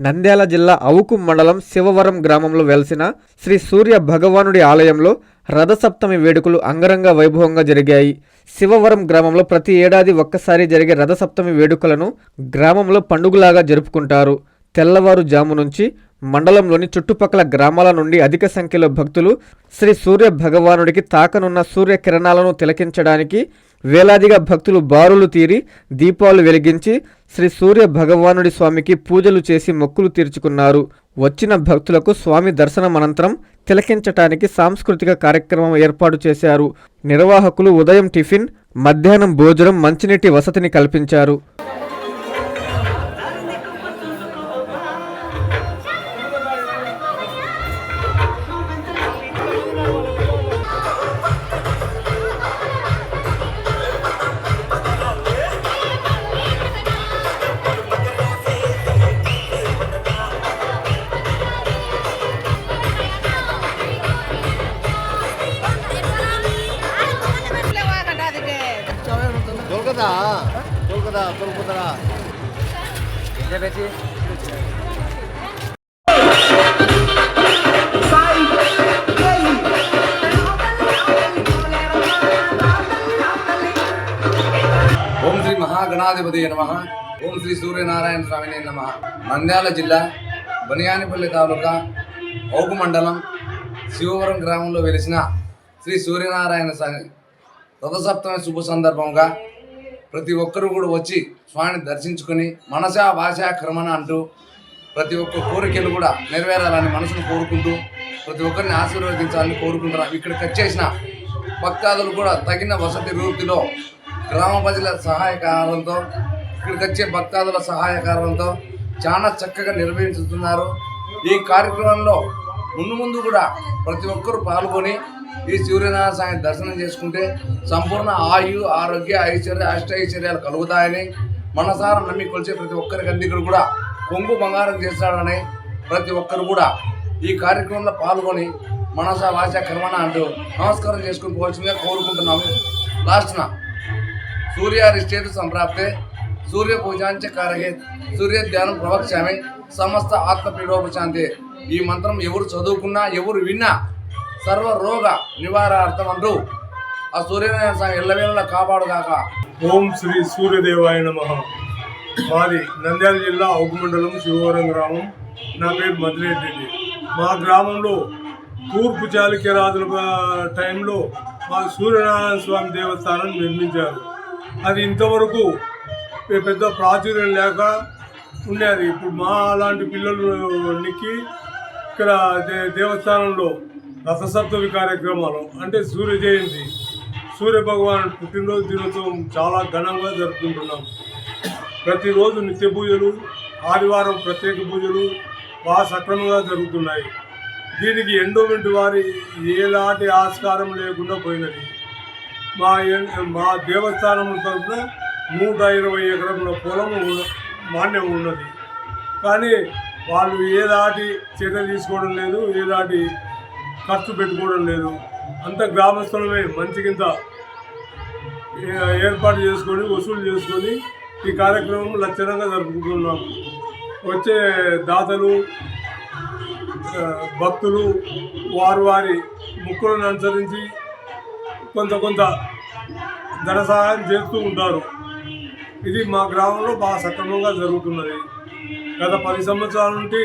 నంద్యాల జిల్లా అవుకు మండలం శివవరం గ్రామంలో వెలసిన శ్రీ సూర్య భగవానుడి ఆలయంలో రథసప్తమి వేడుకలు అంగరంగ వైభవంగా జరిగాయి. శివవరం గ్రామంలో ప్రతి ఏడాది ఒక్కసారి జరిగే రథసప్తమి వేడుకలను గ్రామంలో పండుగలాగా జరుపుకుంటారు. తెల్లవారుజాము నుంచి మండలంలోని చుట్టుపక్కల గ్రామాల నుండి అధిక సంఖ్యలో భక్తులు శ్రీ సూర్య భగవానుడికి తాకనున్న సూర్య కిరణాలను తిలకించడానికి వేలాదిగా భక్తులు బారులు తీరి దీపాలు వెలిగించి శ్రీ సూర్య భగవానుడి స్వామికి పూజలు చేసి మొక్కులు తీర్చుకున్నారు. వచ్చిన భక్తులకు స్వామి దర్శనం అనంతరం తిలకించటానికి సాంస్కృతిక కార్యక్రమం ఏర్పాటు చేశారు. నిర్వాహకులు ఉదయం టిఫిన్ మధ్యాహ్నం భోజనం మంచినీటి వసతిని కల్పించారు. దొరకదా దొరకదా దొరుకుతుందా ఓం శ్రీ మహాగణాధిపతి నమ. ఓం శ్రీ సూర్యనారాయణ స్వామిని నమ. నంద్యాల జిల్లా బనియానిపల్లి తాలూకా ఓపు మండలం శివవరం గ్రామంలో వెలిసిన శ్రీ సూర్యనారాయణ స్వామి రథసప్తమి శుభ సందర్భంగా ప్రతి ఒక్కరూ కూడా వచ్చి స్వామిని దర్శించుకొని మనసా భాషా క్రమణ అంటూ ప్రతి ఒక్క కోరికలు కూడా నెరవేరాలని మనసును కోరుకుంటూ ప్రతి ఒక్కరిని ఆశీర్వదించాలని కోరుకుంటున్నాం ఇక్కడికి వచ్చేసిన భక్తాదులు కూడా తగిన వసతి రూపిలో గ్రామ ప్రజల సహాయకారంతో ఇక్కడికి వచ్చే భక్తాదుల సహాయకారంతో చాలా చక్కగా నిర్వహించుతున్నారు ఈ కార్యక్రమంలో ముందు ముందు కూడా ప్రతి ఒక్కరూ పాల్గొని ఈ సూర్యనారాయణ స్వామి దర్శనం చేసుకుంటే సంపూర్ణ ఆయు ఆరోగ్య ఐశ్వర్య అష్టైశ్వర్యాలు కలుగుతాయని మనసారా నమ్మి కొలిచే ప్రతి ఒక్కరి అందరికీ కూడా కొంగు బంగారం చేస్తాడని ప్రతి ఒక్కరు కూడా ఈ కార్యక్రమంలో పాల్గొని మనస వాచ కర్మణ అంటూ నమస్కారం చేసుకుని పోవచ్చుగా కోరుకుంటున్నాము. లాస్ట్న సూర్యారిష్టేతు సంప్రాప్తే సూర్య పూజాంచ కారగే సూర్య ధ్యానం ప్రవక్ష్యామి సమస్త ఆత్మపీడోపశాంతి ఈ మంత్రం ఎవరు చదువుకున్నా ఎవరు విన్నా సర్వ రోగ నివారార్థం అంటూ ఆ సూర్యనారాయణ స్వామి ఎల్లవేళలా కాపాడుగాక. ఓం శ్రీ సూర్యదేవాయ నమ. మాది నంద్యాల జిల్లా మండలం శివవరం గ్రామం. నా పేరు మదిరెడ్డి మా గ్రామంలో తూర్పు చాళుక్య రాజుల టైంలో మా సూర్యనారాయణ స్వామి దేవస్థానం నిర్మించారు. అది ఇంతవరకు పెద్ద ప్రాచుర్యం లేక ఉండేది. ఇప్పుడు మా అలాంటి పిల్లలు నిక్కి ఇక్కడ దేవస్థానంలో రథసప్తమి కార్యక్రమాలు అంటే సూర్య జయంతి. సూర్య భగవాన్ పుట్టినరోజు దినోత్సవం చాలా ఘనంగా జరుపుకుంటున్నాం. ప్రతిరోజు నిత్య పూజలు ఆదివారం ప్రత్యేక పూజలు బాగా సక్రమంగా జరుగుతున్నాయి. దీనికి ఎండోమెంట్ వారి ఎలాంటి ఆస్కారం లేకుండా పోయినది. మా మా దేవస్థానం తరఫున నూట ఇరవై ఎకరముల పొలం మాన్యం ఉన్నది. కానీ వాళ్ళు ఏదాటి చర్య తీసుకోవడం లేదు ఏదాటి ఖర్చు పెట్టుకోవడం లేదు. అంత గ్రామస్తులమే మంచికింత ఏర్పాటు చేసుకొని వసూలు చేసుకొని ఈ కార్యక్రమం లక్షణంగా జరుపుకుంటున్నాం. వచ్చే దాతలు భక్తులు వారు వారి ముక్కులను అనుసరించి కొంత కొంత ధన సహాయం చేస్తూ ఉంటారు. ఇది మా గ్రామంలో బాగా సక్రమంగా జరుగుతున్నది. గత పది సంవత్సరాల నుండి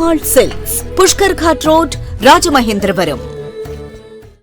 Perumal silks Pushkar Ghat road Rajamahendravaram